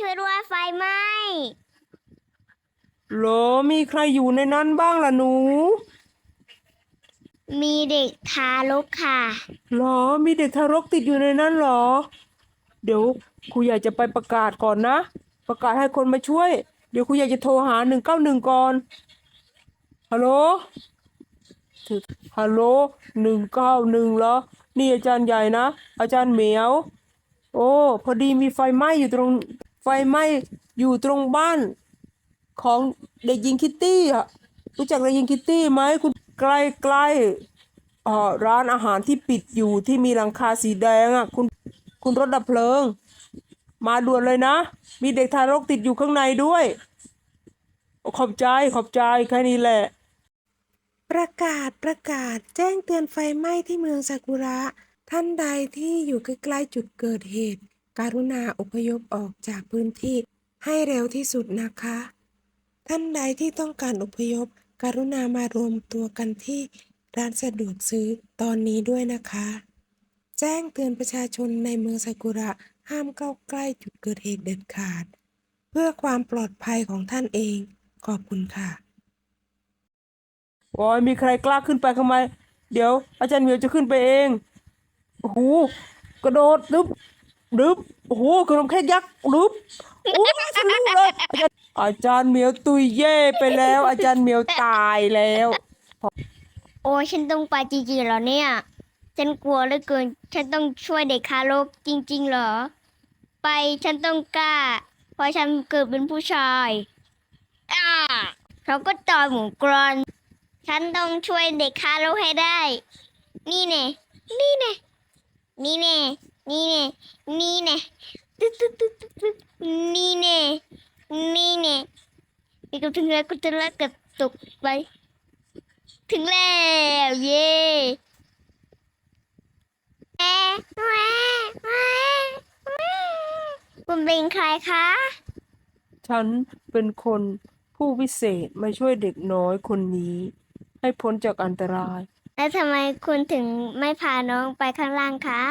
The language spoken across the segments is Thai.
ช่วยด้วยไฟไหม้เหรอมีใครอยู่ในนั้นบ้างล่ะหนูมีเด็กทารกค่ะเหรอมีเด็กทารกติดอยู่ในนั้นเหรอ เดี๋ยวครูอยากจะไปประกาศก่อนนะ ประกาศให้คนมาช่วย เดี๋ยวครูอยากจะโทรหาหนึ่งเก้าหนึ่งก่อนฮัลโหลถึงฮัลโหลหนึ่งเก้าหนึ่งเหรอ นี่อาจารย์ใหญ่นะ อาจารย์เหมียว โอ้ พอดีมีไฟไหม้อยู่ตรง ไฟไหม้อยู่ตรงบ้านของเด็กหญิงคิตตี้อะรู้จักเด็กหญิงคิตตี้ไหมคุณใกล้ใกล้ๆอ่อร้านอาหารที่ปิดอยู่ที่มีหลังคาสีแดงอะคุณคุณรถดับเพลิง มาด่วนเลยนะ มีเด็กทารกติดอยู่ข้างในด้วย ขอบใจขอบใจแค่นี้แหละ ประกาศประกาศแจ้งเตือนไฟไหม้ที่เมืองซากุระ ท่านใดที่อยู่ใกล้ๆจุดเกิดเหตุ การุณาอพยพออกจากพื้นที่ให้เร็วที่สุดนะคะ ท่านใดที่ต้องการอพยพการุณามารวมตัวกันที่ร้านสะดวกซื้อตอนนี้ด้วยนะคะ แจ้งเตือนประชาชนในเมืองซากุระห้ามเข้าใกล้จุดเกิดเหตุเด็ดขาด เพื่อความปลอดภัยของท่านเอง ขอบคุณค่ะ โอ้ยมีใครกล้าขึ้นไปทำไม เดี๋ยวอาจารย์เหมียวจะขึ้นไปเองโอ้โหกระโดดดึบ ดึบโอ้โหขนมเค้กยักษ์ดึบโอ้ยทะลุเลยอาจารย์เหมียวตุยเย่ไปแล้ว อาจารย์เหมียวตายแล้ว โอ้ยฉันต้องไปจริงๆเหรอเนี่ย ฉันกลัวเหลือเกิน ฉันต้องช่วยเด็กทารกจริง ๆ เหรอ ไปฉันต้องกล้า เพราะฉันเกิดเป็นผู้ชายอ่าเขาก็ต่อยหมูกรอน ฉันต้องช่วยเด็กทารกให้ได้ นี่เน่นี่เน่นี่เน่ นี่เน่นี่เน่ตึ๊ดตึ๊ดตึ๊ดตึ๊ดตึ๊ดนี่เน่นี่เน่นี่ก็ถึงแล้วก็ถึงแล้วก็ตกไป ถึงแล้วเย้แม่แม่แม่คุณเป็นใครคะฉันเป็นคนผู้วิเศษมาช่วยเด็กน้อยคนนี้ ให้พ้นจากอันตราย แล้วทำไมคุณถึงไม่พาน้องไปข้างล่างคะ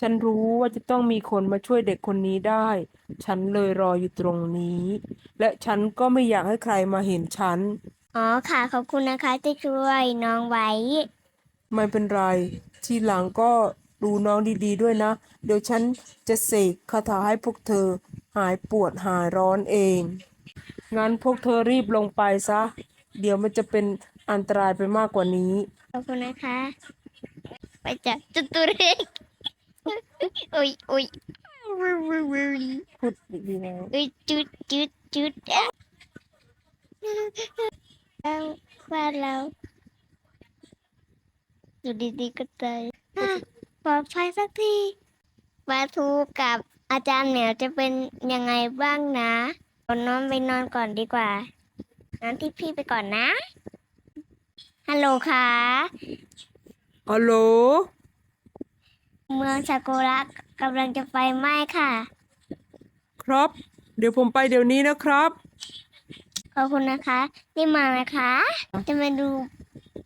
ฉันรู้ว่าจะต้องมีคนมาช่วยเด็กคนนี้ได้ ฉันเลยรออยู่ตรงนี้ และฉันก็ไม่อยากให้ใครมาเห็นฉัน อ๋อค่ะขอบคุณนะคะที่ช่วยน้องไว้ ไม่เป็นไร ทีหลังก็ดูน้องดีๆด้วยนะ เดี๋ยวฉันจะเสกคาถาให้พวกเธอ หายปวดหายร้อนเอง งั้นพวกเธอรีบลงไปซะ เดี๋ยวมันจะเป็นอันตรายไปมากกว่านี้ ขอบคุณนะคะ ไปจับจุดตัวเล็ก อุ้ยอุ้ยพูดดีๆนะอุ้ยจุดจุดจุดอะแล้วบ้านเราอยู่ดีๆก็ตายอะปลอดภัยสักทีปลาทูกับอาจารย์เหมียวจะเป็นยังไงบ้างนะขอนอนไปนอนก่อนดีกว่านอนที่พี่ไปก่อนนะ ฮัลโหลค่ะ ฮัลโหล เมืองซากุระกำลังจะไฟไหม้ค่ะ ครับ เดี๋ยวผมไปเดี๋ยวนี้นะครับ ขอบคุณนะคะที่มานะคะ จะมาดู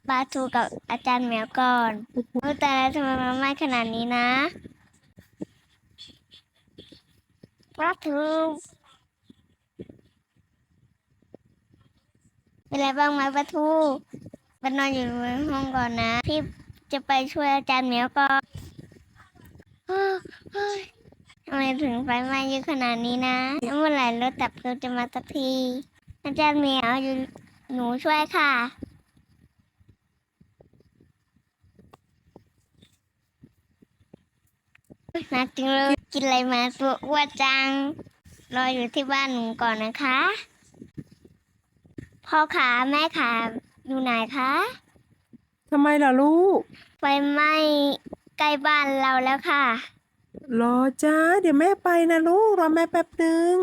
ปลาทูกับอาจารย์แมวก่อนโอ้แต่แล้วทำไมมันไหม้ขนาดนี้นะปลาทูเป็นไรบ้างไหมปลาทูไปนอนอยู่ในห้องก่อนนะ พี่จะไปช่วยอาจารย์แมวก่อนเฮ้ยเฮ้ย ทำไมถึงไฟไหม้เยอะขนาดนี้นะแล้วเมื่อไหร่รถดับเพลิงจะมาสักทีอาจารย์เหมียวอยู่หนูช่วยค่ะนักจริงเลยกินอะไรมาตัวอ้วนจัง รออยู่ที่บ้านหนูก่อนนะคะ พ่อขาแม่ขาอยู่ไหนคะทำไมล่ะลูก ไฟไหม้ ใกล้บ้านเราแล้วค่ะ รอจ้า เดี๋ยวแม่ไปนะลูก รอแม่แป๊บหนึ่ง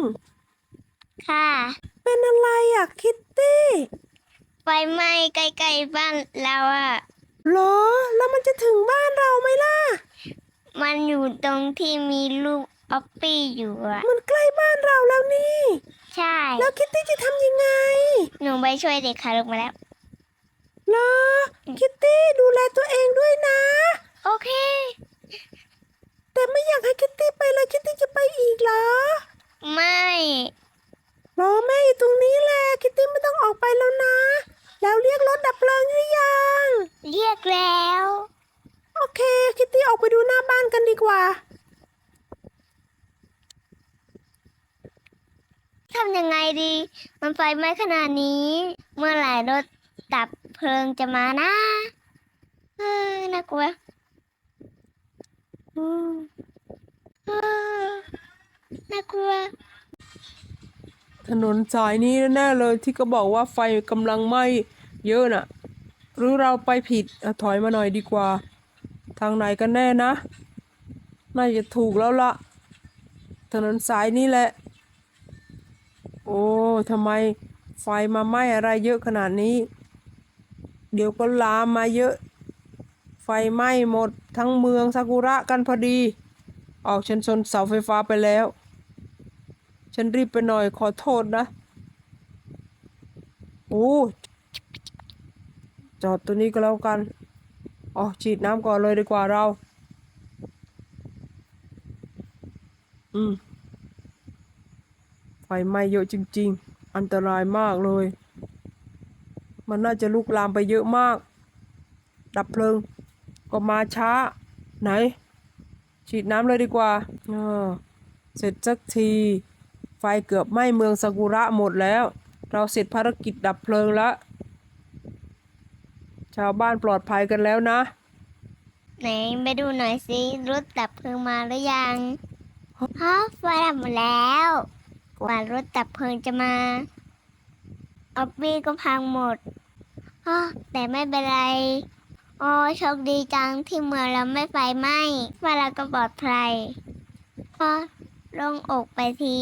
ค่ะ เป็นอะไรอะคิตตี้ ไฟไหม้ใกล้ๆบ้านเราอะหรอ แล้วมันจะถึงบ้านเราไหมล่ะ มันอยู่ตรงที่มีลูกออปปี้อยู่อะมันใกล้บ้านเราแล้วนี่ ใช่ แล้วคิตตี้จะทำยังไง หนูไปช่วยเด็กขาลงมาแล้ว เหรอ คิตตี้ดูแลตัวเองด้วยนะ โอเค แต่ไม่อยากให้คิตตี้ไปเลยคิตตี้จะไปอีกเหรอ ไม่ รอแม่อยู่ตรงนี้แหละคิตตี้ไม่ต้องออกไปแล้วนะ แล้วเรียกรถดับเพลิงหรือยัง เรียกแล้ว โอเค คิตตี้ออกไปดูหน้าบ้านกันดีกว่าทำยังไงดี มันไฟไหม้ขนาดนี้ เมื่อไหร่รถดับเพลิงจะมานะเออน่ากลัวอืมเออ น่ากลัว ถนนสายนี้แน่เลยที่ก็บอกว่าไฟกำลังไหม้เยอะน่ะ หรือเราไปผิดอะถอยมาหน่อยดีกว่า ทางไหนกันแน่นะ น่าจะถูกแล้วละถนนสายนี้แหละ โอ้ทำไมไฟมาไหม้อะไรเยอะขนาดนี้ เดี๋ยวก็ลามมาเยอะ ฟไหม้หมดทั้งเมืองซากุระกันพอดี ออกฉันชนเสาไฟฟ้าไปแล้ว ฉันรีบไปหน่อยขอโทษนะ โอ้จอดตัวนี้ก็แล้วกันอ๋อฉีดน้ำก่อนเลยดีกว่าเรา อืม ไฟไหม้เยอะจริง ๆ อันตรายมากเลย มันน่าจะลุกลามไปเยอะมาก ดับเพลิง ก็มาช้า ไหน ฉีดน้ำเลยดีกว่าเออเสร็จสักที ไฟเกือบไหม้เมืองซากุระหมดแล้ว เราเสร็จภารกิจดับเพลิงแล้ว ชาวบ้านปลอดภัยกันแล้วนะ ไหนไปดูหน่อยสิรถดับเพลิงมาหรือยังฮะไฟดับหมดแล้ว กว่ารถดับเพลิงจะมาออบบี้ก็พังหมดฮะแต่ไม่เป็นไร โอ้โชคดีจังที่เมืองเราไม่ไฟไหม้ไฟเราก็ปลอดภัยฮะลงอกไปที